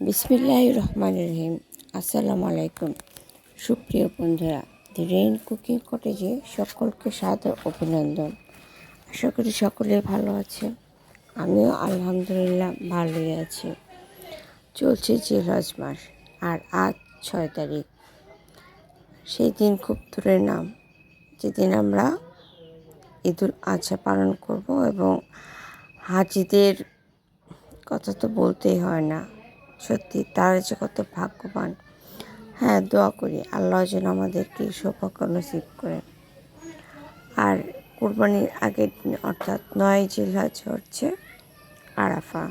বিসমিল্লাহ রহমান রহিম আসসালামু আলাইকুম সুপ্রিয় বন্ধুরা দি রেইন কুকিং কটেজে সকলকে সাদর অভিনন্দন। আশা করি সকলে ভালো আছে। আমিও আলহামদুলিল্লাহ ভালোই আছি। চলছে জিরাজ মাস, আর আজ ছয় তারিখ। সেই দিন খুব দূরে নাম। যেদিন আমরা ঈদুল আজহা পালন করব এবং হাজিদের কথা তো বলতেই হয় না। সত্যি তারা যে কত ভাগ্যবান। হ্যাঁ দোয়া করি আল্লাহ যেন আমাদেরকে সৌভাগ্য নসিব করেন। আর কুরবানির আগের দিন অর্থাৎ নয় জিলহাজ হচ্ছে আরাফা।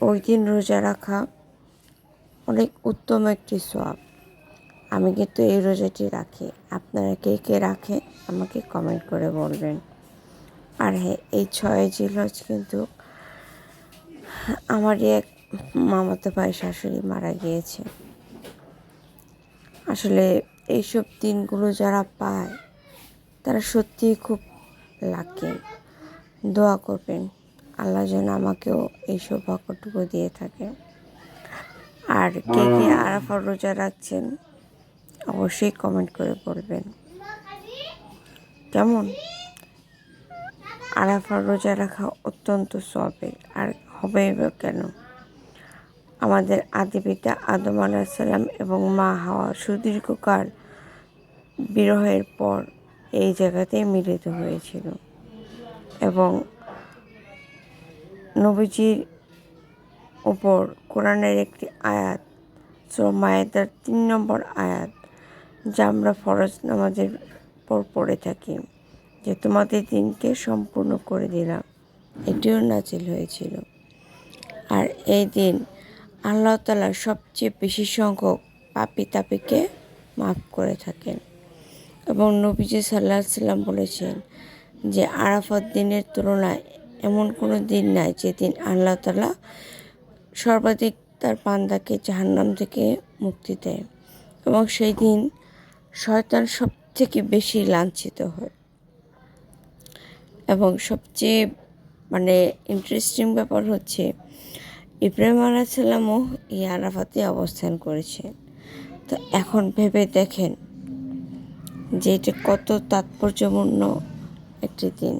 ওই দিন রোজা রাখা অনেক উত্তম একটি সোয়াব আমি কিন্তু এই রোজাটি রাখি। আপনারা কে কে রাখে আমাকে কমেন্ট করে বলবেন। আর হ্যাঁ এই ছয় জিলহজ কিন্তু আমারই এক মামাতো ভাই শাশুড়ি মারা গিয়েছে। আসলে এইসব দিনগুলো যারা পায় তারা সত্যিই খুব লাকি দোয়া করবেন আল্লাহ যেন আমাকেও এই সৌভাগ্যটুকু দিয়ে থাকে। আর কে কে আরাফার রোজা রাখছেন অবশ্যই কমেন্ট করে বলবেন। কেমন? আরাফার রোজা রাখা অত্যন্ত সবের আর হবে কেন? আমাদের আদি পিতা আদম আলাহিসাল্লাম এবং মা হাওয়া সুদীর্ঘকাল বিরহের পর এই জায়গাতেই মিলিত হয়েছিল। এবং নবীজির ওপর কোরআনের একটি আয়াত মায়েদার তিন নম্বর আয়াত, যা আমরা ফরজ নামাজের পর পড়ে থাকি, যে তোমাদের দিনকে সম্পূর্ণ করে দিলাম। এটিও নাচিল হয়েছিল। আর এই দিন আল্লাহ তালা সবচেয়ে বেশি সংখ্যক পাপি তাপিকে মাফ করে থাকেন। এবং নবীজি সাল্লাহ সাল্লাম বলেছেন যে আরাফাত দিনের তুলনায় এমন কোনো দিন নাই যেদিন আল্লাহ তালা সর্বাধিক তার পান্দাকে জাহান্নাম থেকে মুক্তি দেয় এবং সেই দিন শয়তান সব থেকে বেশি লাঞ্ছিত হয়। এবং সবচেয়ে মানে ইন্টারেস্টিং ব্যাপার হচ্ছে ইব্রাহিম আলাহিসাল্লামও এই আরাফাতে অবস্থান করেছেন তো এখন ভেবে দেখেন যে এটা কত তাৎপর্যপূর্ণ একটি দিন।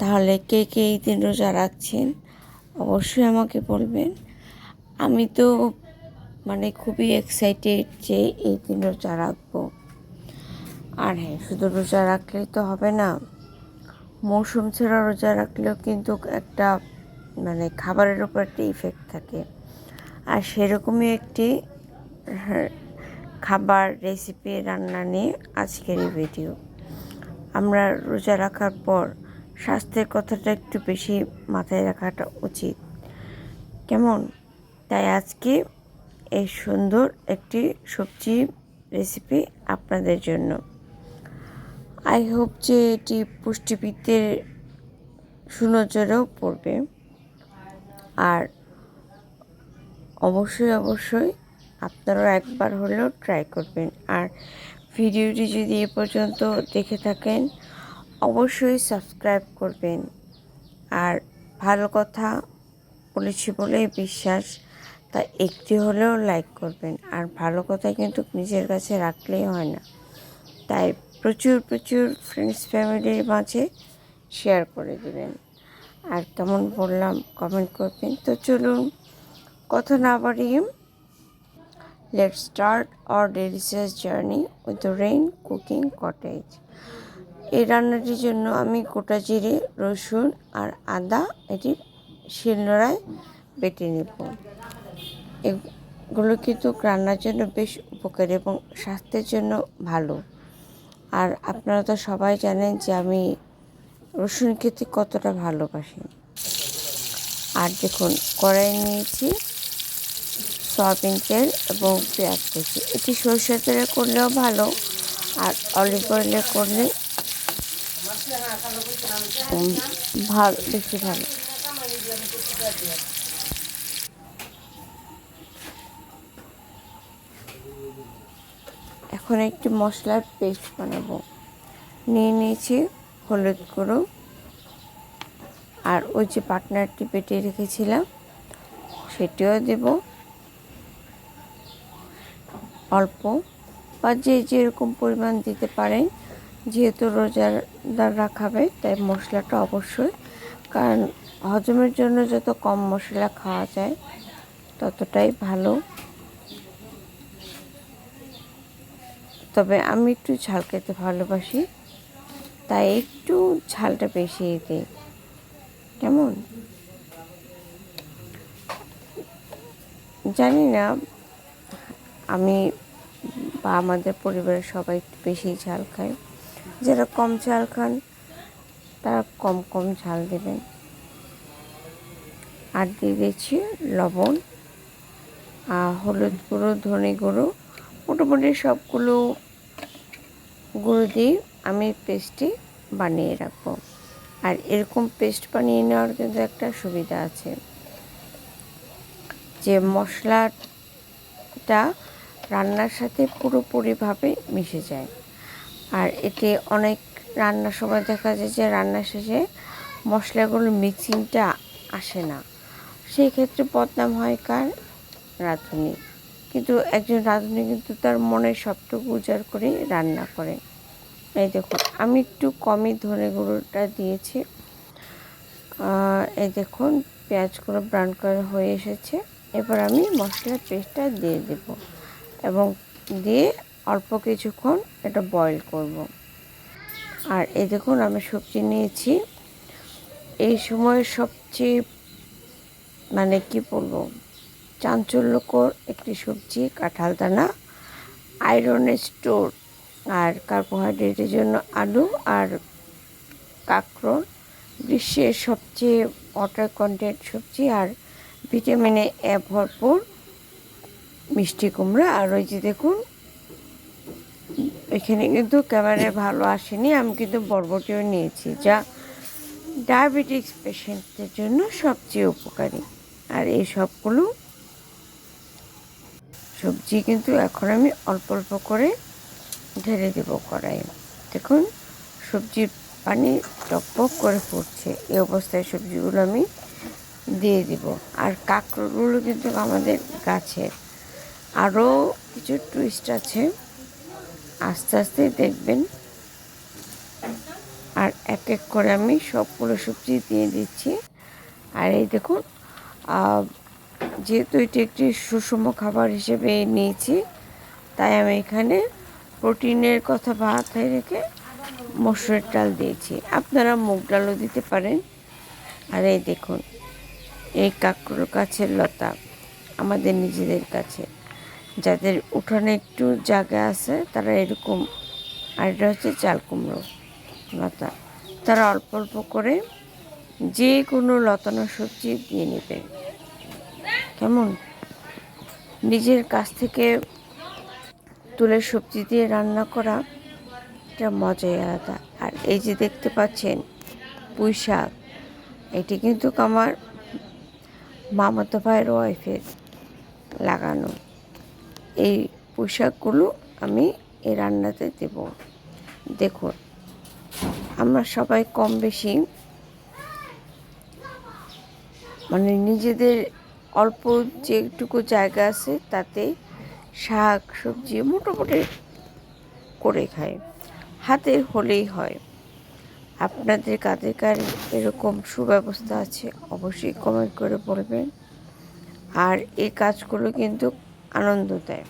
তাহলে কে কে এই দিন রোজা রাখছেন? অবশ্যই আমাকে বলবেন। আমি তো মানে খুবই এক্সাইটেড যে এই দিন রোজা রাখব। আর হ্যাঁ শুধু রোজা রাখলেই তো হবে না, মৌসুম ছাড়া রোজা রাখলেও কিন্তু একটা মানে খাবারের উপর একটা ইফেক্ট থাকে। আর সেরকমই একটি হ্যাঁ, খাবার রেসিপি রান্না নিয়ে আজকের এই ভিডিও আমরা রোজা রাখার পর স্বাস্থ্যের কথাটা একটু বেশি মাথায় রাখাটা উচিত। কেমন? তাই আজকে এই সুন্দর একটি সবজি রেসিপি আপনাদের জন্য। আই হোপ যে এটি পুষ্টিবিদদের সুনজরেও পড়বে। আর অবশ্যই অবশ্যই আপনারাও একবার হলেও ট্রাই করবেন। আর ভিডিওটি যদি এ পর্যন্ত দেখে থাকেন, অবশ্যই সাবস্ক্রাইব করবেন। আর ভালো কথা বলেছি বলেই বিশ্বাস, তা একটি হলেও লাইক করবেন। আর ভালো কথা কিন্তু নিজের কাছে রাখলেই হয় না। তাই প্রচুর প্রচুর ফ্রেন্ডস ফ্যামিলির মাঝে শেয়ার করে দেবেন। আর কেমন বললাম কমেন্ট করবেন। তো চলুন, কথা না বাড়িয়ে let start our delicious journey with the rain cooking cottage এই রান্নাটির জন্য আমি গোটা জিরে, রসুন আর আদা এটি শিলনোড়ায় বেটে নেব। এগুলো কিন্তু রান্নার জন্য বেশ উপকারী এবং স্বাস্থ্যের জন্য ভালো। আর আপনারা তো সবাই জানেন যে আমি রসুন খেতে কতটা ভালোবাসি। আর দেখুন, কড়াই নিয়েছি, সয়াবিন তেল এবং পেঁয়াজ কুচি। এটি সরষের তেলে করলেও ভালো, আর অলিভ অয়েলে করলে ভালো, বেশি ভালো। এখন একটি মশলার পেস্ট বানাবো। নিয়ে নিয়েছি হলুদ গুঁড়ো আর ওই যে পাটনারটি পেটে রেখেছিলাম, সেটিও দেব। অল্প বা যে যেরকম পরিমাণ দিতে পারেন, যেহেতু রোজাদাররা খাবে তাই মশলাটা অবশ্যই। কারণ হজমের জন্য যত কম মশলা খাওয়া যায়, ততটাই ভালো। তবে আমি একটু ঝাল খেতে ভালোবাসি। তাই একটু ঝালটা বেশি দিই। কেমন? জানি না, আমি বা আমাদের পরিবারের সবাই একটু বেশি ঝাল খায় যারা কম ঝাল খান, তারা কম কম ঝাল দেবেন। আর দিয়ে দিচ্ছি লবণ, আর হলুদ গুঁড়ো, ধনে গুঁড়ো, মোটামুটি সবগুলো গুঁড়ো দিয়ে আমি পেস্টটি বানিয়ে রাখব। আর এরকম পেস্ট বানিয়ে নেওয়ার কিন্তু একটা সুবিধা আছে। যে মশলাটা রান্নার সাথে পুরোপুরিভাবে মিশে যায়। আর এতে অনেক রান্নার সময় দেখা যায় যে রান্নার শেষে মশলাগুলো মিক্সিংটা আসে না। সেই ক্ষেত্রে বদনাম হয় কার? রাঁধুনি। কিন্তু একজন রাঁধুনি কিন্তু তার মনের সবটুকু উজাড় করে রান্না করে। এই দেখুন, আমি একটু কমই ধনে গুঁড়োটা দিয়েছি। এই দেখুন, পেঁয়াজগুলো ব্রাউন কালার হয়ে এসেছে। এবার আমি মশলার পেস্টটা দিয়ে দেব এবং দিয়ে অল্প কিছুক্ষণ এটা বয়েল করব। আর এই দেখুন, আমি সবজি নিয়েছি। এই সময় সবচেয়ে মানে কি বলব, চাঞ্চল্যকর একটি সবজি কাঁঠাল দানা আয়রনের স্টোর আর কার্বোহাইড্রেটের জন্য আলু আর কাঁকরোল গ্রীষ্মের সবচেয়ে ওয়াটার কন্টেন্ট সবজি আর ভিটামিনে এ ভরপুর মিষ্টি কুমড়া। আর ওই যে দেখুন, এখানে কিন্তু ক্যামেরায় ভালো আসেনি, আমি কিন্তু বরবটিও নিয়েছি, যা ডায়াবেটিক্স পেশেন্টদের জন্য সবচেয়ে উপকারী। আর এই সবগুলো সবজি কিন্তু এখন আমি অল্প অল্প করে ঢেলে দেব কড়াই দেখুন, সবজির পানি টকপক করে ফুটছে। এই অবস্থায় সবজিগুলো আমি দিয়ে দিব। আর কাঁকড়গুলো কিন্তু আমাদের গাছের। আরও কিছু টুইস্ট আছে। আস্তে আস্তে দেখবেন। আর এক এক করে আমি সবগুলো সবজি দিয়ে দিচ্ছি। আর এই দেখুন যেহেতু এটি একটি সুষম খাবার হিসেবে নিয়েছি, তাই আমি এখানে প্রোটিনের কথা মাথায় রেখে মসুরের ডাল দিয়েছি। আপনারা মুগ ডালও দিতে পারেন। আর এই দেখুন, এই কাকুর গাছের লতা আমাদের নিজেদের কাছে। যাদের উঠানে একটু জায়গা আছে, তারা এরকম, আর এটা হচ্ছে চাল কুমড়ো লতা। তারা অল্প অল্প করে যে কোনো লতানো সবজি দিয়ে নেবে কেমন? নিজের কাছ থেকে তুলে সবজি দিয়ে রান্না করা এটা মজাই আলাদা। আর এই যে দেখতে পাচ্ছেন পুঁই শাক, এটি কিন্তু আমার মামাতো ভাইয়ের ওয়াইফের লাগানো। এই পোশাকগুলো আমি এই রান্নাতে দেব। দেখুন, আমরা সবাই কম বেশি মানে নিজেদের অল্প যেটুকু জায়গা আছে তাতে শাক, সবজি মোটামুটি করে খায়। হাতে হলেই হয়। আপনাদের কাদের কার এরকম সুব্যবস্থা আছে অবশ্যই কমেন্ট করে বলবেন। আর এই কাজগুলো কিন্তু আনন্দ দেয়,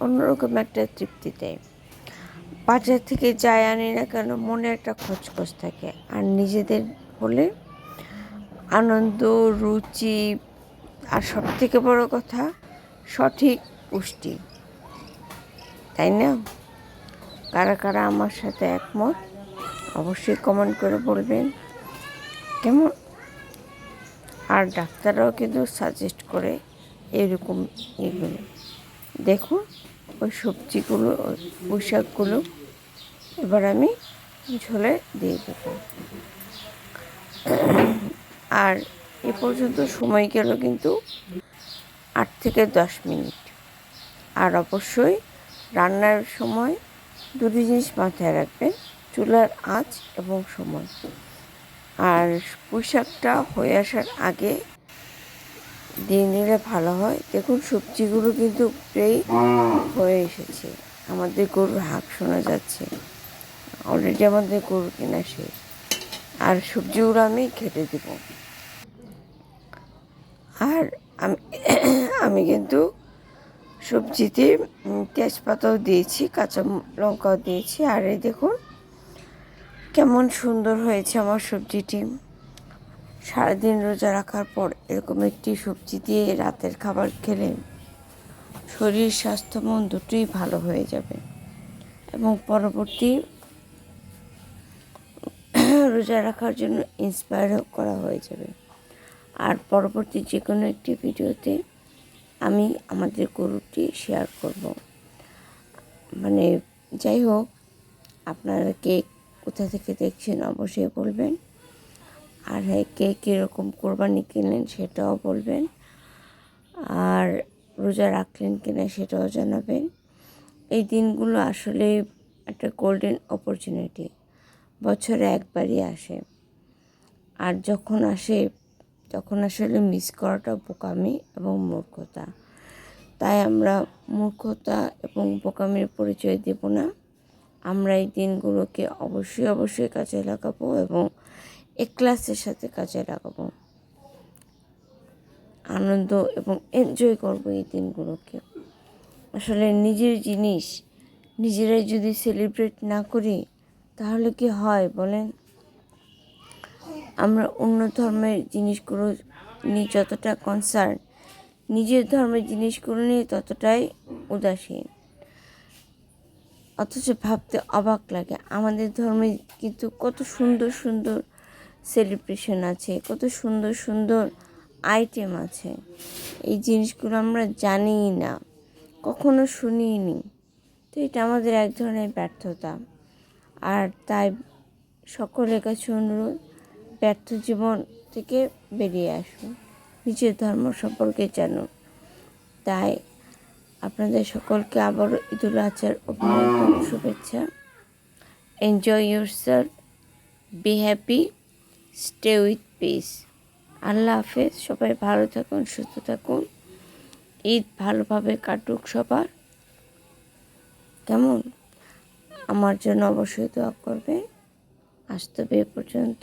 অন্যরকম একটা তৃপ্তি দেয়। বাজার থেকে যাই আনি না কেন মনে একটা খচখচ থাকে। আর নিজেদের হলে আনন্দ, রুচি আর সব থেকে বড় কথা, সঠিক পুষ্টি, তাই না? কারা কারা আমার সাথে একমত, অবশ্যই কমেন্ট করে বলবেন। কেমন? আর ডাক্তাররাও কিন্তু সাজেস্ট করে এরকম এগুলো। দেখুন, ওই সবজিগুলো পোশাকগুলো এবার আমি ঝোলে দিয়ে দেব। আর এ পর্যন্ত সময় গেল কিন্তু আট থেকে দশ মিনিট। আর অবশ্যই রান্নার সময় দুটি জিনিস মাথায় রাখবেন, চুলার আঁচ এবং সময়। আর পোশাকটা হয়ে আসার আগে দিয়ে নিলে ভালো হয়। দেখুন, সবজিগুলো কিন্তু প্রায় হয়ে এসেছে। আমাদের গরুর হাঁক শোনা যাচ্ছে। অলরেডি আমাদের গরু কেনা শেষ। আর সবজিগুলো আমি খেটে দেব। আর আমি আমি কিন্তু সবজিতে তেজপাতাও দিয়েছি, কাঁচা লঙ্কাও দিয়েছি। আর এই দেখুন, কেমন সুন্দর হয়েছে আমার সবজিটি। সারাদিন রোজা রাখার পর এরকম একটি সবজি দিয়ে রাতের খাবার খেলে শরীর, স্বাস্থ্য, মন দুটোই ভালো হয়ে যাবে। এবং পরবর্তী রোজা রাখার জন্য ইন্সপায়ার করা হয়ে যাবে। আর পরবর্তী যে কোনো একটি ভিডিওতে আমি আমাদের গরুটি শেয়ার করব। মানে যাই হোক, আপনারা কে কোথা থেকে দেখছেন অবশ্যই বলবেন। আর হ্যাঁ কে কীরকম কোরবানি কিনলেন সেটাও বলবেন। আর রোজা রাখলেন কিনা সেটাও জানাবেন। এই দিনগুলো আসলে একটা গোল্ডেন অপরচুনিটি বছরে একবারই আসে। আর যখন আসে তখন আসলে মিস করাটা বোকামি এবং মূর্খতা। তাই আমরা মূর্খতা এবং বোকামির পরিচয় দেব না। আমরা এই দিনগুলোকে অবশ্যই অবশ্যই কাজে লাগাবো এবং এক্লাসের সাথে কাজে লাগাবো। আনন্দ এবং এনজয় করব এই দিনগুলোকে। আসলে নিজের জিনিস নিজেরাই যদি সেলিব্রেট না করি, তাহলে কি হয় বলেন? আমরা অন্য ধর্মের জিনিসগুলো নিয়ে যতটা কনসার্ন নিজের ধর্মের জিনিসগুলো নিয়ে ততটাই উদাসীন। অথচ ভাবতে অবাক লাগে, আমাদের ধর্মে কিন্তু কত সুন্দর সুন্দর সেলিব্রেশন আছে, কত সুন্দর সুন্দর আইটেম আছে। এই জিনিসগুলো আমরা জানিই না, কখনো শুনিই নি তো এটা আমাদের এক ধরনের ব্যর্থতা। আর তাই সকলের কাছে অনুরোধ ব্যর্থ জীবন থেকে বেরিয়ে আসুন। নিজের ধর্ম সম্পর্কে জানুন। তাই আপনাদের সকলকে আবার ঈদুল আচার অভিনন্দন শুভেচ্ছা। Enjoy your self be happy stay with peace আল্লাহ হাফেজ। সবাই ভালো থাকুন, সুস্থ থাকুন। ঈদ ভালোভাবে কাটুক সবার। কেমন? আমার জন্য অবশ্যই দোয়া তবে এ পর্যন্ত।